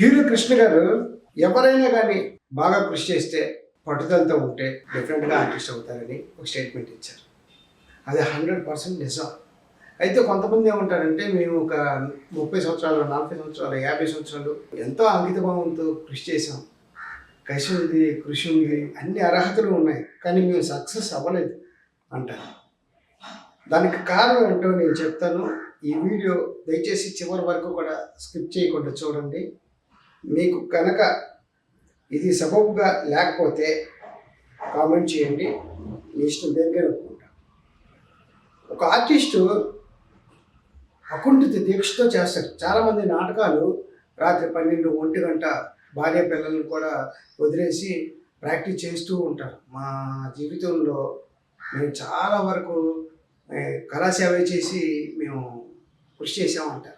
Hero Krishna గారు ఎవరైనా కానీ బాగా కృషి చేస్తే పట్టుదలతో ఉంటే డెఫినెట్గా ఆర్టిస్ట్ అవుతారని ఒక స్టేట్మెంట్ ఇచ్చారు. అది హండ్రెడ్ పర్సెంట్ నిజం. అయితే కొంతమంది ఏమంటారంటే మేము ఒక ముప్పై సంవత్సరాలు నలభై సంవత్సరాలు యాభై సంవత్సరాలు ఎంతో అంకితభావంతో కృషి చేసాం కసి ఉంది కృషి ఉంది అన్ని అర్హతలు ఉన్నాయి కానీ మేము సక్సెస్ అవ్వలేదు అంటారు. దానికి కారణం ఏంటో నేను చెప్తాను. ఈ వీడియో దయచేసి చివరి వరకు కూడా స్కిప్ చేయకుండా చూడండి. మీకు కనుక ఇది సబబుగా లేకపోతే కామెంట్ చేయండి. మీ ఇష్టం దగ్గర ఒప్పుకుంటా ఒక ఆర్టిస్టు అకుంఠిత దీక్షతో చేస్తారు. చాలామంది నాటకాలు రాత్రి పన్నెండు ఒంటి గంట భార్య పిల్లల్ని కూడా వదిలేసి ప్రాక్టీస్ చేస్తూ ఉంటారు. మా జీవితంలో మేము చాలా వరకు కళాసేవ చేసి మేము కృషి చేసామంటారు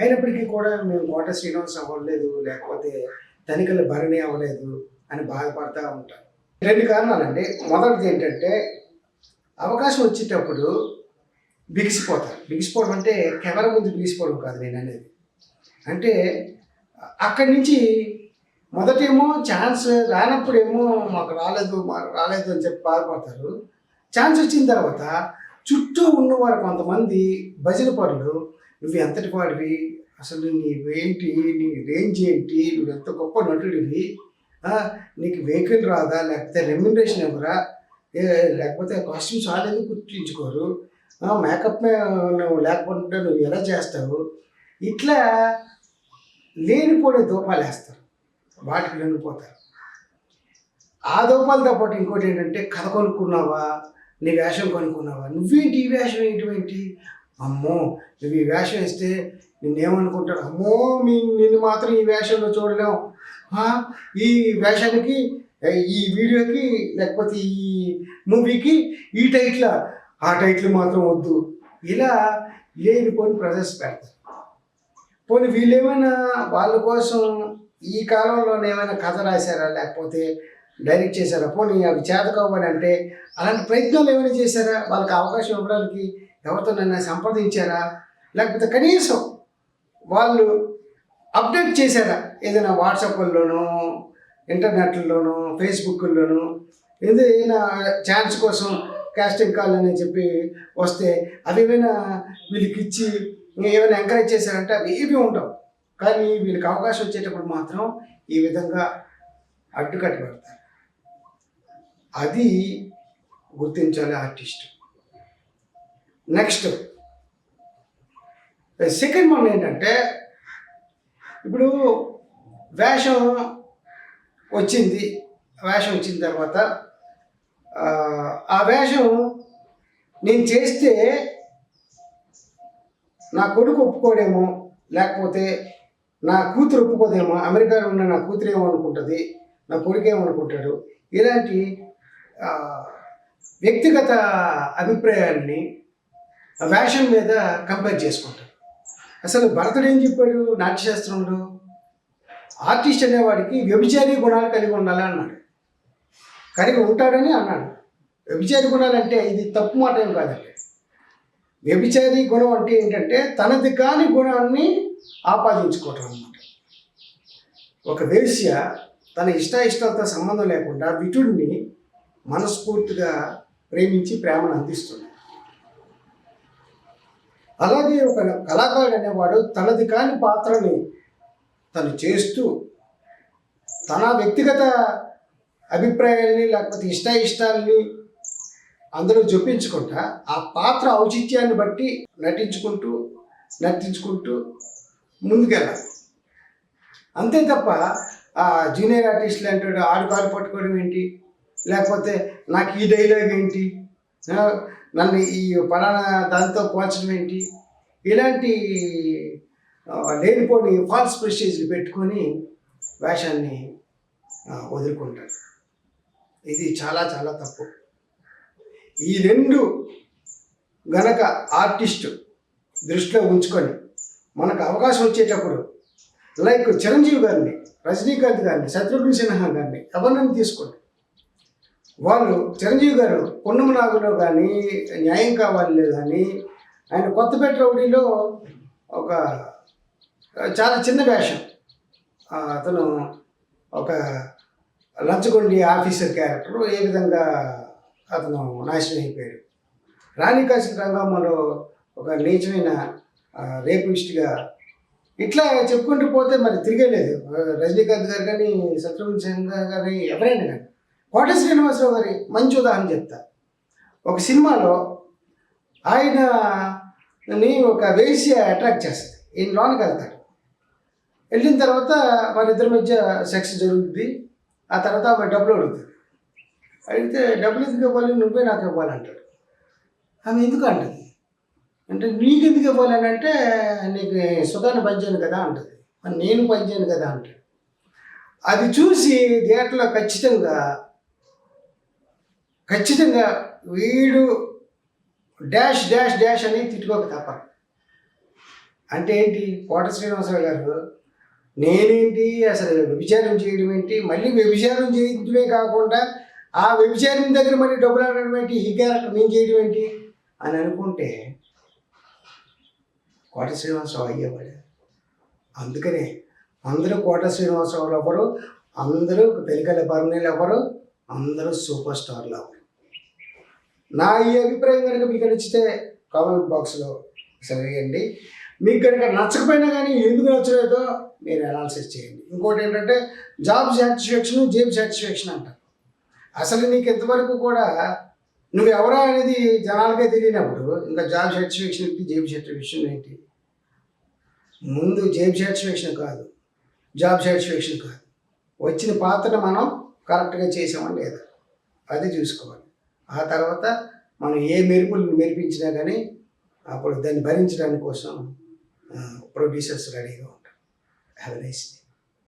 అయినప్పటికీ కూడా మేము కోట శ్రీనివాస్ అవ్వలేదు లేకపోతే తనిఖీల భరణి అవ్వలేదు అని బాధపడతా ఉంటారు రెండు కారణాలండి. మొదటిది ఏంటంటే అవకాశం వచ్చేటప్పుడు బిగిసిపోతారు. బిగిసిపోవడం అంటే కెమెరా ముందు బిగిసిపోవడం కాదు నేను అనేది. అంటే అక్కడి నుంచి మొదటేమో ఛాన్స్ రానప్పుడేమో మాకు రాలేదు మాకు రాలేదు అని చెప్పి బాధపడతారు. ఛాన్స్ వచ్చిన తర్వాత చుట్టూ ఉన్నవారు కొంతమంది భజన పనులు నువ్వు ఎంతటి వాడివి? అసలు నీవేంటి నీ రేంజ్ ఏంటి? నువ్వు ఎంత గొప్ప నటుడివి? నీకు వెహికల్ రాదా? లేకపోతే రెమ్యునరేషన్ ఎవరా ఏ, లేకపోతే కాస్ట్యూమ్స్ ఆలేదు గుర్తించుకోరు? మేకప్ నువ్వు లేకపోతే నువ్వు ఎలా చేస్తావు? ఇట్లా లేనిపోని దూపాలు వేస్తారు. వాటికి లొంగిపోతారు ఆ దూపాలతో పాటు ఇంకోటి ఏంటంటే కథ కొనుక్కున్నావా? నీ వేషం కొనుక్కున్నావా? నువ్వేంటి ఈ వేషం ఏంటి? అమ్మో నువ్వు ఈ వేషం ఇస్తే నిన్నేమనుకుంటాడు? అమ్మో మీ నిన్ను మాత్రం ఈ వేషంలో చూడలేం. ఈ వేషానికి ఈ వీడియోకి లేకపోతే ఈ మూవీకి ఈ టైటిల్ ఆ టైటిల్ మాత్రం వద్దు. ఇలా లేని పోని ప్రజెస్ పెడతారు. పోనీ వీళ్ళేమైనా వాళ్ళ కోసం ఈ కాలంలోనే ఏమైనా కథ రాశారా? లేకపోతే డైరెక్ట్ చేశారా? పోనీ అవి చేతకోవని అంటే అలాంటి ప్రయత్నాలు ఏమైనా చేశారా? వాళ్ళకి అవకాశం ఇవ్వడానికి ఎవరితో నన్ను సంప్రదించారా? లేకపోతే కనీసం వాళ్ళు అప్డేట్ చేశారా? ఏదైనా వాట్సాప్లోనూ ఇంటర్నెట్లోనూ ఫేస్బుక్లోనూ ఏదైనా ఛాన్స్ కోసం క్యాస్టింగ్ కాల్ అని చెప్పి వస్తే అవి ఏమైనా వీళ్ళకి ఇచ్చి ఏమైనా ఎంకరేజ్ చేశారంటే అవి ఏవి ఉండవు. కానీ వీళ్ళకి అవకాశం వచ్చేటప్పుడు మాత్రం ఈ విధంగా అడ్డుకట్టు పెడతారు అది గుర్తించాలి ఆర్టిస్ట్. నెక్స్ట్ సెకండ్ వన్ ఏంటంటే ఇప్పుడు వేషం వచ్చింది వేషం వచ్చిన తర్వాత ఆ, వేషం నేను చేస్తే నా కొడుకు ఒప్పుకోడేమో లేకపోతే నా కూతురు ఒప్పుకోదేమో అమెరికాలో ఉన్న నా కూతురు ఏమనుకుంటుంది నా కొడుకు ఏమనుకుంటాడు ఇలాంటి వ్యక్తిగత అభిప్రాయాల్ని వేషం మీద కంపేర్ చేసుకుంటారు అసలు భరతుడు ఏం చెప్పాడు? నాట్యశాస్త్రంలో ఆర్టిస్ట్ అనేవాడికి వ్యభిచారి గుణాలు కలిగి ఉండాలి అన్నాడు. కలిగి ఉంటాడని అన్నాడు. వ్యభిచారి గుణాలు అంటే ఇది తప్పు మాట ఏం కాదండి. వ్యభిచారి గుణం అంటే ఏంటంటే తనది కాని గుణాన్ని ఆపాదించుకోవటం అన్నమాట. ఒక వేశ్య తన ఇష్ట సంబంధం లేకుండా విటుడిని మనస్ఫూర్తిగా ప్రేమించి ప్రేమను అందిస్తుంది. అలాగే ఒక కళాకారుడు అనేవాడు తనది కాని పాత్రని తను చేస్తూ తన వ్యక్తిగత అభిప్రాయాల్ని లేకపోతే ఇష్ట ఇష్టాలని అందరూ చూపించుకుంటా ఆ పాత్ర ఔచిత్యాన్ని బట్టి నటించుకుంటూ నటించుకుంటూ ముందుకెళ్ళాలి. అంతే తప్ప ఆ జూనియర్ ఆర్టిస్టులు అంటాడు ఆడుకాలు పట్టుకోవడం ఏంటి? లేకపోతే నాకు ఈ డైలాగ్ ఏంటి? నన్ను ఈ పలానా దాంతో పోల్చడం ఏంటి? ఇలాంటి లేనిపోని ఫాల్స్ ప్రెస్టేజ్లు పెట్టుకొని వేషాన్ని వదులుకుంటారు. ఇది చాలా చాలా తప్పు. ఈ రెండు గనక ఆర్టిస్ట్ దృష్టిలో ఉంచుకొని మనకు అవకాశం వచ్చేటప్పుడు లైక్ చిరంజీవి గారిని రజనీకాంత్ గారిని శత్రుఘ్న సిన్హా గారిని ఎవరిని తీసుకోండి. వాళ్ళు చిరంజీవి గారు పొన్నుమ నాగులో కానీ న్యాయం కావాలిలో కానీ ఆయన కొత్తపేట రౌడీలో ఒక చాలా చిన్న వేషం. అతను ఒక లంచగొండి ఆఫీసర్ క్యారెక్టర్ ఏ విధంగా అతను నాశనం అయిపోయాడు. రాణి కాశీ రంగమ్మలో ఒక నీచమైన ఆ, రేపిస్ట్గా ఇట్లా చెప్పుకుంటూ పోతే మరి తిరిగేలేదు. రజనీకాంత్ గారు కానీ శత్రుఘ్న సింగ్ కానీ ఎవరైనా కానీ కోట శ్రీనివాసరావు గారి మంచి ఉదాహరణ చెప్తా. ఒక సినిమాలో ఆయనని ఒక వేసి అట్రాక్ట్ చేస్తుంది ఈయన లోనికి వెళ్తాడు. వెళ్ళిన తర్వాత వారిద్దరి మధ్య సెక్స్ జరుగుద్ది. ఆ తర్వాత ఆమె డబ్బులు అడుగుతుంది అడిగితే డబ్బులు ఎందుకు ఇవ్వాలి? నువ్వే నాకు ఇవ్వాలంటాడు ఆమె ఎందుకు అంటుంది? అంటే నీకు ఎందుకు ఇవ్వాలని అంటే నీకు సుఖాన్ని పంచాను కదా అంటది. మరి నేను పంచాను కదా అంటాడు. అది చూసి థియేటర్లో ఖచ్చితంగా ఖచ్చితంగా వీడు డాష్ డాష్ డాష్ అని తిట్టుకోక తప్ప. అంటే ఏంటి? కోట శ్రీనివాసరావు గారు నేనేంటి? అసలు వ్యభిచారం చేయడం ఏంటి? మళ్ళీ వ్యభిచారం చేయడమే కాకుండా ఆ వ్యభిచారం దగ్గర మళ్ళీ డబ్బులు ఆడడం ఏంటి? ఈ క్యారెక్టర్ నేను చేయడం ఏంటి? అని అనుకుంటే కోట శ్రీనివాసరావు అయ్యేవాడు. అందుకనే అందరూ కోట శ్రీనివాసరావులు ఎవరు? అందరూ తెలికల బర్ణీలు ఎవరు? అందరూ సూపర్ స్టార్లు ఎవరు? నా ఈ అభిప్రాయం కనుక మీకు నచ్చితే కామెంట్ బాక్స్లో సరిగండి మీకు కనుక నచ్చకపోయినా కానీ ఎందుకు నచ్చలేదో మీరు అనాలిసిస్ చేయండి. ఇంకోటి ఏంటంటే జాబ్ సాటిస్ఫాక్షన్ జేబ్ సాటిస్ఫాక్షన్ అంటారు. అసలు నీకు ఎంతవరకు కూడా నువ్వు ఎవరా అనేది జనాలకే తెలియనప్పుడు ఇంకా జాబ్ సాటిస్ఫాక్షన్ ఏంటి జేబ్ సాటిస్ఫాక్షన్ ఏంటి? ముందు జేబ్ సాటిస్ఫాక్షన్ కాదు జాబ్ సాటిస్ఫాక్షన్ కాదు. వచ్చిన పాత్రను మనం కరెక్ట్గా చేసామని లేదా? అది చూసుకోవాలి. ఆ తర్వాత మనం ఏ మెరుపులు మెరిపించినా కానీ అప్పుడు దాన్ని భరించడానికి కోసం ప్రొడ్యూసర్స్ రెడీగా ఉంటారు హ్యావ్ నైస్ డే